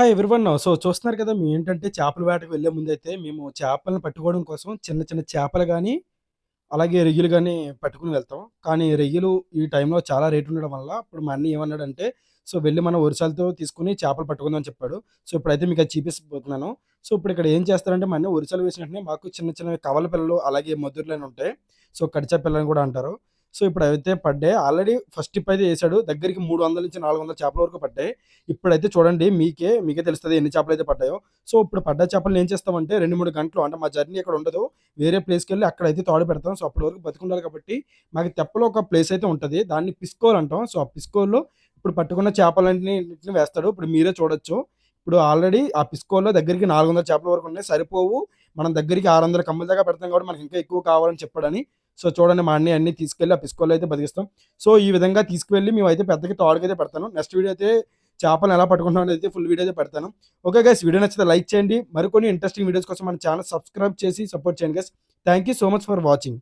Hi everyone. So, చూస్తున్నారు కదా! మేము ఏంటంటే చేపల వేటకు వెళ్ళే ముందైతే మేము చేపలను పట్టుకోవడం కోసం చిన్న చిన్న చేపలు కానీ అలాగే రొయ్యలు కానీ పట్టుకుని వెళ్తాం. కానీ రొయ్యలు ఈ టైంలో చాలా రేటు ఉండడం వల్ల ఇప్పుడు మా అన్న ఏమన్నాడంటే, "సో, వెళ్ళి మనం ఒరిసాలతో తీసుకుని చేపలు పట్టుకుందామని చెప్పాడు. సో, ఇప్పుడైతే మీకు అది చూపిచ్చబోతున్నాను. సో, ఇప్పుడు ఇక్కడ ఏం చేస్తారంటే మా అన్నయ్య ఒరిసాలు వేసిన మాకు చిన్న చిన్న కవల పిల్లలు, అలాగే మధుర్లని ఉంటాయి. సో, కడిచా పిల్లలు కూడా అంటారు. సో, ఇప్పుడైతే పడ్డాయి. ఆల్రెడీ ఫస్ట్ టిప్ అయితే వేసాడు దగ్గరికి 300-400 చేపల వరకు పడ్డాయి. ఇప్పుడైతే చూడండి మీకే, మీకే తెలుస్తుంది ఎన్ని చేపలు అయితే పడ్డాయో. సో, ఇప్పుడు పడ్డ చేపలు ఏం చేస్తామంటే 2, 3 గంటలు అంటే మా జర్నీ ఇక్కడ ఉండదు. వేరే ప్లేస్కి వెళ్ళి అక్కడైతే తోడు పెడతాం. సో, అప్పటి వరకు బతుకుండాలి కాబట్టి మాకు తెప్పలో ఒక ప్లేస్ అయితే ఉంటుంది దాన్ని పిస్కోల్ అంటాం. సో, ఆ పిస్కోల్‌లో ఇప్పుడు పట్టుకున్న చేపలన్నింటిని వేస్తాడు. ఇప్పుడు మీరే చూడొచ్చు. ఇప్పుడు ఆల్రెడీ ఆ పిస్కోల్‌లో దగ్గరికి 400 చేపల వరకు ఉన్నాయి. సరిపోవు. మనం దగ్గరికి ఆరు వందల కమ్మల దాకా పెడతాం కాబట్టి మనకి ఇంకా ఎక్కువ కావాలని చెప్పాడని. సో, చూడండి మా అన్నయ్య అన్ని తీసుకెళ్ళి ఆ పిస్కోల్‌లో అయితే బతికిస్తాం. సో, ఈ విధంగా తీసుకువెళ్ళి మేమైతే పెద్దగా అయితే పెడతాను. నెక్స్ట్ వీడియో అయితే చేపలను ఎలా పట్టుకుంటామని అయితే ఫుల్ వీడియో అయితే పెడతాను. ఓకే గైస్ వీడియో నచ్చితే లైక్ చేయండి. మరికొన్ని ఇంట్రెస్టింగ్ వీడియోస్ కోసం మన ఛానల్ సబ్స్క్రైబ్ చేసి సపోర్ట్ చేయండి guys. Thank you so much for watching.